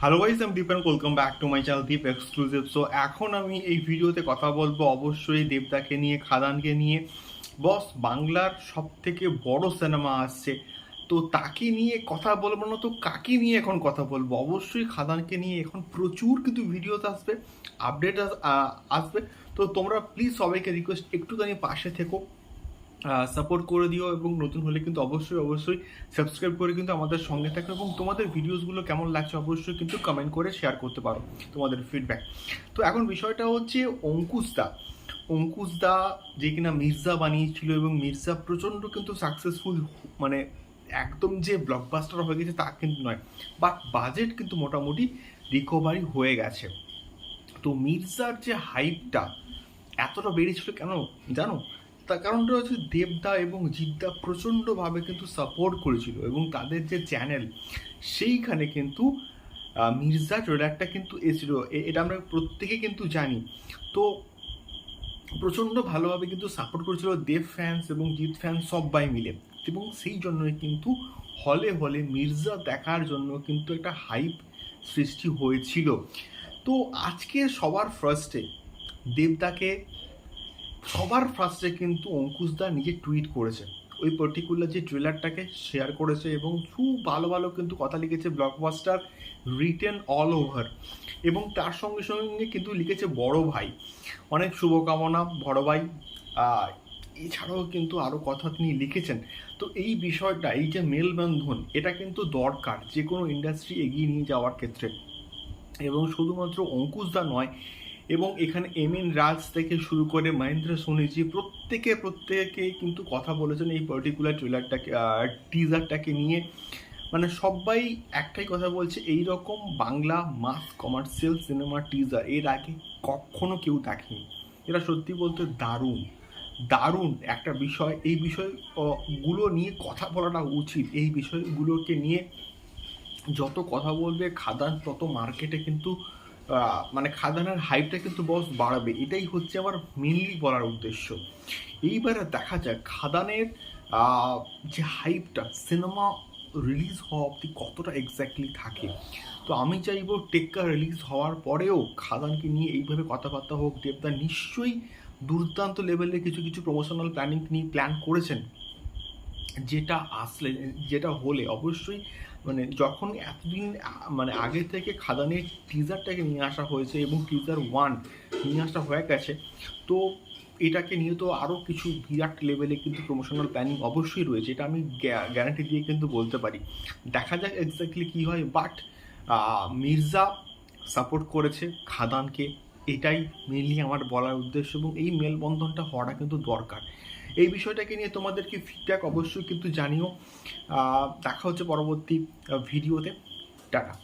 Hello guys আমি Deep welcome back to my channel Deep exclusive so এখন আমি এই ভিডিওতে কথা বলব অবশ্যই দেবদাকে নিয়ে, খাদানকে নিয়ে। বস বাংলার সব থেকে বড় সিনেমা আসছে। তো তাকে নিয়ে কথা বলব না, তো কাকে নিয়ে এখন কথা বলব? অবশ্যই খাদানকে নিয়ে এখন প্রচুর কিন্তু ভিডিওতে আসবে আপডেট আসবে। তো তোমরা প্লিজ সবাইকে রিকোয়েস্ট একটুখানি পাশে থেকো। সাপোর্ট করে দিও এবং নতুন হলে কিন্তু অবশ্যই অবশ্যই সাবস্ক্রাইব করে কিন্তু আমাদের সঙ্গে থাকো এবং তোমাদের ভিডিওসগুলো কেমন লাগছে অবশ্যই কিন্তু কমেন্ট করে শেয়ার করতে পারো তোমাদের ফিডব্যাক তো এখন বিষয়টা হচ্ছে অঙ্কুশ দা। অঙ্কুশ দা যে কিনা মির্জা বানিয়েছিল এবং মির্জা প্রচণ্ড কিন্তু সাকসেসফুল মানে একদম যে ব্লকবাস্টার হয়ে গেছে তা কিন্তু নয় বাট বাজেট কিন্তু মোটামুটি রিকভারি হয়ে গেছে। তো মির্জার যে হাইপটা এতটা বেড়েছিল কেন জানো? তার কারণটা হচ্ছে দেবদা এবং জিদ্দা প্রচণ্ডভাবে কিন্তু সাপোর্ট করেছিল এবং তাদের যে চ্যানেল সেইখানে কিন্তু মির্জা ট্রেলারটা কিন্তু এসেছিল। এটা আমরা প্রত্যেকে কিন্তু জানি। তো প্রচণ্ড ভালোভাবে কিন্তু সাপোর্ট করেছিল দেব ফ্যান্স এবং জিৎ ফ্যান্স সবাই মিলে। এবং সেই জন্যই কিন্তু হলে হলে মির্জা দেখার জন্য কিন্তু একটা হাইপ সৃষ্টি হয়েছিল। তো আজকে সবার ফার্স্টে দেবদাকে সবার ফার্স্টে কিন্তু অঙ্কুশদা নিজে টুইট করেছে ওই পার্টিকুলার যে ট্রেলারটাকে শেয়ার করেছে এবং খুব ভালো ভালো কিন্তু কথা লিখেছে ব্লকবাস্টার রিটেন অল ওভার এবং তার সঙ্গে সঙ্গে কিন্তু লিখেছে বড় ভাই। অনেক শুভকামনা বড় ভাই। এছাড়াও কিন্তু আরও কথা তিনি লিখেছেন। তো এই বিষয়টা, এই যে মেলবন্ধন, এটা কিন্তু দরকার যে কোনো ইন্ডাস্ট্রি এগিয়ে নিয়ে যাওয়ার ক্ষেত্রে। এবং শুধুমাত্র অঙ্কুশদা নয় এবং এখানে এম এন রাজ থেকে শুরু করে মহেন্দ্র সোনিজি প্রত্যেকে প্রত্যেকে কিন্তু কথা বলেছেন এই পার্টিকুলার ট্রেলারটাকে টিজারটাকে নিয়ে। মানে সবাই একটাই কথা বলছে এই রকম Bangla mass commercial cinema teaser এর আগে কখনো কেউ দেখেনি। এটা সত্যি বলতে দারুণ। দারুণ একটা বিষয়। এই বিষয়গুলো নিয়ে কথা বলাটা উচিত। এই বিষয়গুলোকে নিয়ে যত কথা বলবে, খাদান, তত মার্কেটে কিন্তু মানে খাদানের হাইপটা কিন্তু বস বাড়াবে। এটাই হচ্ছে আমার মেনলি বলার উদ্দেশ্য। এইবারে দেখা যাক খাদানের যে হাইপটা সিনেমা রিলিজ হওয়া অবধি কতটা এক্স্যাক্টলি থাকে। তো আমি চাইব টেক্কা রিলিজ হওয়ার পরেও খাদানকে নিয়ে এইভাবে কথাবার্তা হোক, দেবদা নিশ্চয়ই দুর্দান্ত লেভেলে কিছু কিছু প্রমোশনাল প্ল্যানিং নিয়ে প্ল্যান করেছেন। যেটা আসলে, যেটা হলে অবশ্যই মানে যখন এতদিন মানে আগে থেকে খাদানের টিজারটাকে নিয়ে আসা হয়েছে এবং টিজার ওয়ান নিয়ে আসা হয়ে গেছে, তো এটাকে নিয়ে তো আরও কিছু বিরাট লেভেলে কিন্তু প্রমোশনাল প্ল্যানিং অবশ্যই রয়েছে, এটা আমি গ্যারান্টি দিয়ে কিন্তু বলতে পারি। দেখা যাক এক্স্যাক্টলি কী হয় বাট মির্জা সাপোর্ট করেছে খাদানকে, এটাই মেনলি আমার বলার উদ্দেশ্য এবং এই মেলবন্ধনটা হওয়াটা কিন্তু দরকার। এই বিষয়টাকে নিয়ে তোমাদেরকে ফিডব্যাক অবশ্যই কিন্তু জানিও। দেখা হচ্ছে পরবর্তী ভিডিওতে টাটা।